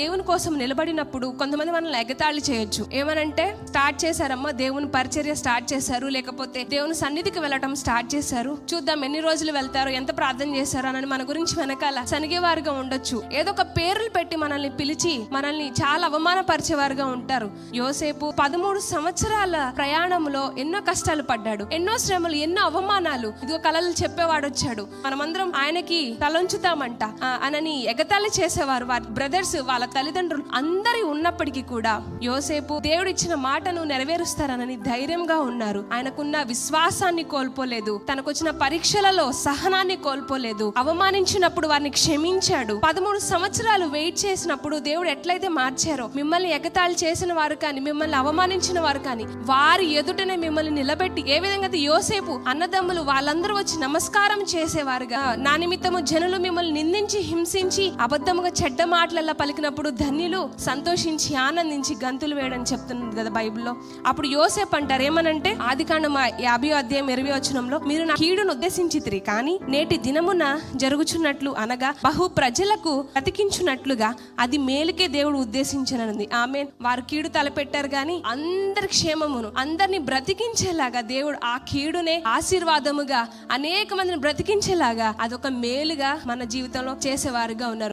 దేవుని కోసం నిలబడినప్పుడు కొంతమంది మనల్ని ఎగతాళి చేయొచ్చు. ఏమనంటే స్టార్ట్ చేశారమ్మా దేవుని పరిచర్య స్టార్ట్ చేశారు. లేకపోతే దేవుని సన్నిధికి వెళ్ళటం స్టార్ట్ చేశారు. చూద్దాం ఎన్ని రోజులు వెళ్తారో ఎంత ప్రార్థన చేశారో అని మన గురించి వెనకాల సనిగేవారుగా ఉండొచ్చు. ఏదో ఒక పేర్లు పెట్టి మనల్ని పిలిచి మనల్ని చాలా అవమానపరిచేవారుగా ఉంటారు. యోసేపు పదమూడు సంవత్సరాల ప్రయాణంలో ఎన్నో కష్టాలు పడ్డాడు. ఎన్నో శ్రమలు ఎన్నో అవమానాలు. ఇదిగో కలలు చెప్పేవాడు వచ్చాడు మనమందరం ఆయనకి తలంచుతామంట ఆ, అనని ఎగతాళి చేసేవారు వారి బ్రదర్స్ వాళ్ళ తల్లిదండ్రులు అందరి ఉన్నప్పటికీ కూడా యోసేపు దేవుడిచ్చిన మాటను నెరవేరుస్తారనని ధైర్యంగా ఉన్నారు. ఆయనకున్న విశ్వాసాన్ని కోల్పోలేదు. తనకొచ్చిన పరీక్షలలో సహనాన్ని కోల్పోలేదు. అవమానించినప్పుడు వారిని క్షమించాడు. పదమూడు సంవత్సరాలు వెయిట్ చేసినప్పుడు దేవుడు ఎట్లయితే మార్చారో మిమ్మల్ని ఎగతాళి చేసిన వారు కానీ మిమ్మల్ని అవమానించిన వారు కానీ వారి ఎదుటనే మిమ్మల్ని నిలబెట్టి ఏ విధంగా అయితే యోసేపు అన్నదమ్ములు వాళ్ళందరూ వచ్చి నమస్కారం చేసేవారుగా నా నిమిత్తము జనులు మిమ్మల్ని నిందించి హింసించి అబద్ధముగా చెడ్డ మాటలల్లా పలికినప్పుడు అప్పుడు ధన్యులు సంతోషించి ఆనందించి గంతులు వేయడం చెప్తున్నారు కదా బైబిల్లో. అప్పుడు యోసేపు అంటారు ఏమనంటే ఆది కాండం యాభై అధ్యాయం ఇరవై వచనంలో మీరు నా కీడును ఉద్దేశించితిరి కానీ నేటి దినమున జరుగుచున్నట్లు అనగా బహు ప్రజలకు బ్రతికించున్నట్లుగా అది మేలుకే దేవుడు ఉద్దేశించనుంది ఆమె వారు కీడు తలపెట్టారు కానీ అందరి క్షేమమును అందరిని బ్రతికించేలాగా దేవుడు ఆ కీడునే ఆశీర్వాదముగా అనేక మందిని బ్రతికించేలాగా అదొక మేలుగా మన జీవితంలో చేసేవారుగా ఉన్నారు.